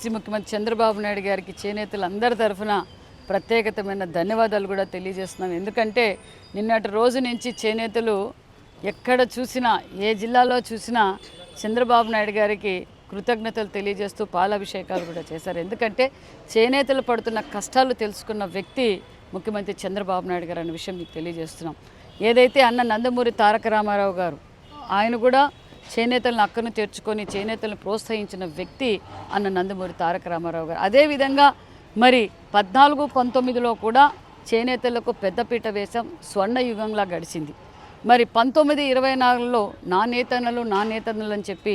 శ్రీ ముఖ్యమంత్రి చంద్రబాబు నాయుడు గారికి చేనేతలందరి తరఫున ప్రత్యేకతమైన ధన్యవాదాలు కూడా తెలియజేస్తున్నాను. ఎందుకంటే నిన్నటి రోజు నుంచి చేనేతలు ఎక్కడ చూసినా ఏ జిల్లాలో చూసినా చంద్రబాబు నాయుడు గారికి కృతజ్ఞతలు తెలియజేస్తూ పాలాభిషేకాలు కూడా చేశారు. ఎందుకంటే చేనేతలు పడుతున్న కష్టాలు తెలుసుకున్న వ్యక్తి ముఖ్యమంత్రి చంద్రబాబు నాయుడు గారు అనే విషయం మీకు తెలియజేస్తున్నాం. ఏదైతే అన్న నందమూరి తారక రామారావు గారు ఆయన కూడా చేనేతలను అక్కను చేర్చుకొని చేనేతలను ప్రోత్సహించిన వ్యక్తి అన్న నందమూరి తారక రామారావు గారు. అదేవిధంగా మరి పద్నాలుగు పంతొమ్మిదిలో కూడా చేనేతలకు పెద్దపీట వేషం స్వర్ణ యుగంలా గడిచింది. మరి పంతొమ్మిది ఇరవై నాలుగులో నా నేతన్నలు నా నేతన్నలు అని చెప్పి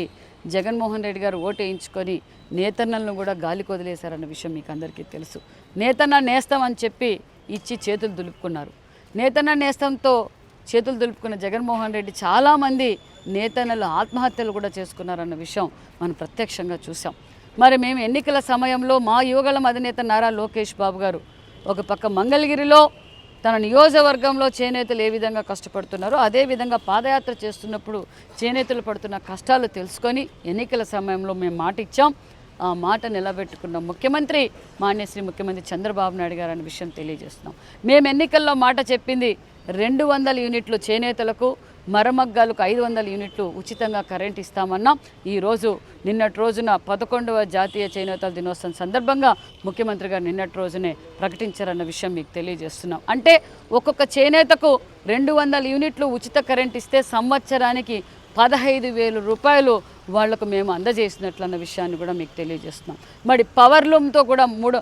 జగన్మోహన్ రెడ్డి గారు ఓటు వేయించుకొని నేతన్నలను కూడా గాలి కొదిలేశారన్న విషయం మీకు అందరికీ తెలుసు. నేతన్న నేస్తాం అని చెప్పి ఇచ్చి చేతులు దులుపుకున్నారు. నేతన్న నేస్తంతో చేతులు దులుపుకున్న జగన్మోహన్ రెడ్డి చాలామంది నేతన్నలు ఆత్మహత్యలు కూడా చేసుకున్నారన్న విషయం మనం ప్రత్యక్షంగా చూసాం మరి మేము ఎన్నికల సమయంలో మా యువగళం అధినేత నారా లోకేష్ బాబు గారు ఒక పక్క మంగళగిరిలో తన నియోజకవర్గంలో చేనేతలు ఏ విధంగా కష్టపడుతున్నారో అదే విధంగా పాదయాత్ర చేస్తున్నప్పుడు చేనేతలు పడుతున్న కష్టాలు తెలుసుకొని ఎన్నికల సమయంలో మేము మాట ఇచ్చాం ఆ మాట నిలబెట్టుకున్న ముఖ్యమంత్రి మాన్యశ్రీ ముఖ్యమంత్రి చంద్రబాబు నాయుడు గారు అనే విషయం తెలియజేస్తున్నాం. మేము ఎన్నికల్లో మాట చెప్పింది రెండు వందల యూనిట్లు చేనేతలకు మరమగ్గాలకు ఐదు వందల యూనిట్లు ఉచితంగా కరెంట్ ఇస్తామన్నాం ఈరోజు నిన్నటి రోజున పదకొండవ జాతీయ చేనేతల దినోత్సవం సందర్భంగా ముఖ్యమంత్రి గారు నిన్నటి రోజునే ప్రకటించారన్న విషయం మీకు తెలియజేస్తున్నాం. అంటే ఒక్కొక్క చేనేతకు రెండు వందల యూనిట్లు ఉచిత కరెంట్ ఇస్తే సంవత్సరానికి పదహైదు వేలు రూపాయలు వాళ్ళకు మేము అందజేసినట్లు అన్న విషయాన్ని కూడా మీకు తెలియజేస్తున్నాం. మరి పవర్ లూమ్తో కూడా మూడు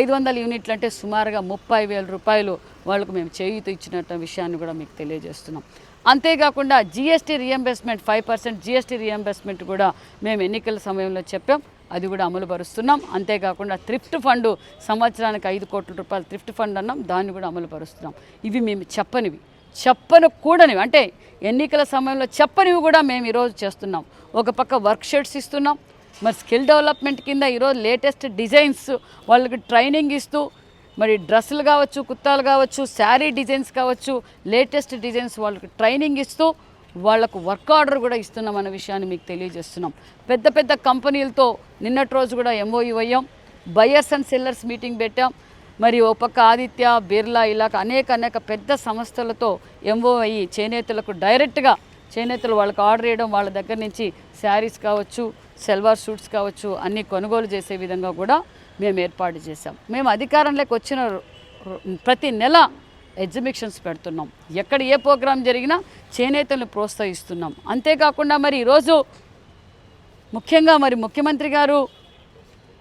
ఐదు వందల యూనిట్లు అంటే సుమారుగా ముప్పై వేల రూపాయలు వాళ్ళకు మేము చేయూత ఇచ్చినట్టు విషయాన్ని కూడా మీకు తెలియజేస్తున్నాం. అంతేకాకుండా GST reimbursement five percent GST reimbursement కూడా మేము ఎన్నికల సమయంలో చెప్పాం. అది కూడా అమలు పరుస్తున్నాం. అంతేకాకుండా థ్రిఫ్ట్ ఫండ్ సంవత్సరానికి ఐదు కోట్ల రూపాయలు థ్రిఫ్ట్ ఫండ్ అన్నాం. దాన్ని కూడా అమలు పరుస్తున్నాం. ఇవి మేము చెప్పనివి. చెప్పను కూడనివి అంటే ఎన్నికల సమయంలో చెప్పనివి కూడా మేము ఈరోజు చేస్తున్నాం. ఒక పక్క వర్క్ షర్ట్స్ ఇస్తున్నాం. మరి స్కిల్ డెవలప్మెంట్ కింద ఈరోజు లేటెస్ట్ డిజైన్స్ వాళ్ళకి ట్రైనింగ్ ఇస్తూ మరి డ్రెస్సులు కావచ్చు కుత్తాలు కావచ్చు శారీ డిజైన్స్ కావచ్చు లేటెస్ట్ డిజైన్స్ వాళ్ళకి ట్రైనింగ్ ఇస్తూ వాళ్ళకు వర్క్ ఆర్డర్ కూడా ఇస్తున్నాం అనే విషయాన్ని మీకు తెలియజేస్తున్నాం. పెద్ద పెద్ద కంపెనీలతో నిన్నటి రోజు కూడా ఎంఓయూ అయ్యాం. బయర్స్ అండ్ సెల్లర్స్ మీటింగ్ పెట్టాం. మరి ఓ పక్క ఆదిత్య బిర్లా ఇలా అనేక అనేక పెద్ద సంస్థలతో ఎంఓ అయ్యి చేనేతలకు డైరెక్ట్గా చేనేతలు వాళ్ళకి ఆర్డర్ చేయడం వాళ్ళ దగ్గర నుంచి శారీస్ కావచ్చు సెల్వార్ సూట్స్ కావచ్చు అన్నీ కొనుగోలు చేసే విధంగా కూడా మేము ఏర్పాటు చేశాం. మేము అధికారంలోకి వచ్చిన ప్రతి నెల ఎగ్జిబిషన్స్ పెడుతున్నాం. ఎక్కడ ఏ ప్రోగ్రాం జరిగినా చేనేతలను ప్రోత్సహిస్తున్నాం. అంతేకాకుండా మరి ఈరోజు ముఖ్యంగా మరి ముఖ్యమంత్రి గారు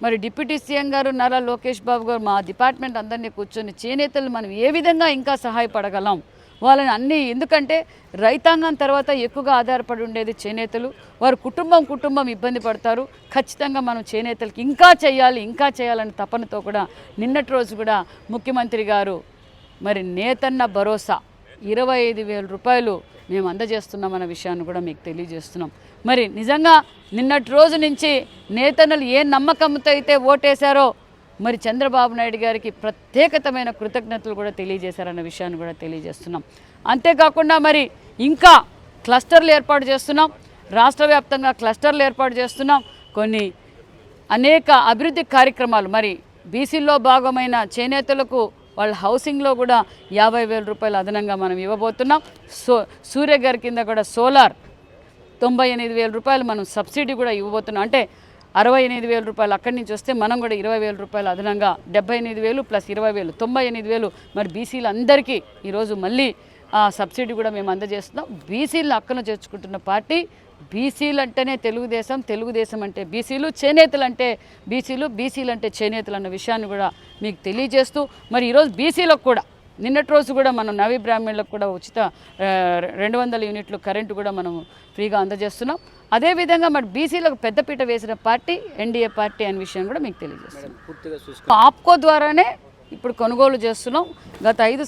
మరి డిప్యూటీ సీఎం గారు నారా లోకేష్ బాబు గారు మా డిపార్ట్మెంట్ అందరినీ కూర్చొని చేనేతలు మనం ఏ విధంగా ఇంకా సహాయపడగలం? వాళ్ళని అన్నీ ఎందుకంటే రైతాంగం తర్వాత ఎక్కువగా ఆధారపడి ఉండేది చేనేతలు. వారు కుటుంబం కుటుంబం ఇబ్బంది పడతారు. ఖచ్చితంగా మనం చేనేతలకి ఇంకా చేయాలి ఇంకా చేయాలని తపనతో కూడా నిన్నటి రోజు కూడా ముఖ్యమంత్రి గారు మరి నేతన్న భరోసా ఇరవై ఐదు వేల రూపాయలు మేము అందజేస్తున్నామన్న విషయాన్ని కూడా మీకు తెలియజేస్తున్నాం. మరి నిజంగా నిన్నటి రోజు నుంచి నేతన్నలు ఏ నమ్మకంతో అయితే ఓటేశారో మరి చంద్రబాబు నాయుడు గారికి ప్రత్యేకతమైన కృతజ్ఞతలు కూడా తెలియజేశారన్న విషయాన్ని కూడా తెలియజేస్తున్నాం. అంతేకాకుండా మరి ఇంకా క్లస్టర్లు ఏర్పాటు చేస్తున్నాం. రాష్ట్ర వ్యాప్తంగా క్లస్టర్లు ఏర్పాటు చేస్తున్నాం. కొన్ని అనేక అభివృద్ధి కార్యక్రమాలు మరి బీసీల్లో భాగమైన చేనేతలకు వాళ్ళ హౌసింగ్లో కూడా యాభై వేల రూపాయలు అదనంగా మనం ఇవ్వబోతున్నాం. సో సూర్య గారి కింద కూడా సోలార్ తొంభై ఎనిమిది వేల రూపాయలు మనం సబ్సిడీ కూడా ఇవ్వబోతున్నాం. అంటే అరవై ఎనిమిది వేల రూపాయలు అక్కడి నుంచి వస్తే మనం కూడా ఇరవై వేల రూపాయలు అదనంగా డెబ్బై ఎనిమిది వేలు ప్లస్ ఇరవై వేలు తొంభై ఎనిమిది వేలు మరి బీసీలు అందరికీ ఈరోజు మళ్ళీ ఆ సబ్సిడీ కూడా మేము అందజేస్తున్నాం. బీసీలను అక్కను చేర్చుకుంటున్న పార్టీ బీసీలు అంటేనే తెలుగుదేశం తెలుగుదేశం అంటే బీసీలు చేనేతలు అంటే బీసీలు బీసీలు అంటే చేనేతలు అన్న విషయాన్ని కూడా మీకు తెలియజేస్తూ మరి ఈరోజు బీసీలకు కూడా నిన్నటి రోజు కూడా మనం నవీ బ్రాహ్మణులకు కూడా ఉచిత రెండు వందల యూనిట్లు కరెంటు కూడా మనం ఫ్రీగా అందజేస్తున్నాం. అదేవిధంగా మరి బీసీలకు పెద్దపీట వేసిన పార్టీ ఎన్డీఏ పార్టీ అనే విషయం కూడా మీకు తెలియజేస్తున్నాం. పూర్తిగా ఆప్కో ద్వారానే ఇప్పుడు కొనుగోలు చేస్తున్నాం. గత ఐదు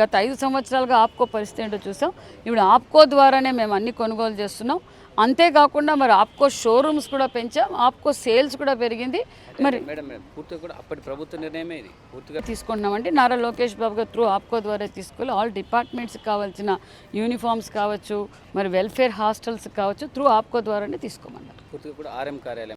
గత ఐదు సంవత్సరాలుగా ఆప్కో పరిస్థితి ఏంటో చూసాం. ఇప్పుడు ఆప్కో ద్వారానే మేము అన్ని కొనుగోలు చేస్తున్నాం. అంతేకాకుండా మరి ఆప్కో షోరూమ్స్ కూడా పెంచాం. ఆప్కో సేల్స్ కూడా పెరిగింది. మరి పూర్తిగా కూడా అప్పటి ప్రభుత్వ నిర్ణయమే ఇది. పూర్తిగా తీసుకుంటున్నామంటే నారా లోకేష్ బాబు గారు త్రూ ఆప్కో ద్వారా తీసుకెళ్ళి ఆల్ డిపార్ట్మెంట్స్కి కావాల్సిన యూనిఫామ్స్ కావచ్చు మరి వెల్ఫేర్ హాస్టల్స్ కావచ్చు త్రూ ఆప్కో ద్వారానే తీసుకోమన్నారు. పూర్తిగా కూడా ఆర్ఎం కార్యాలయం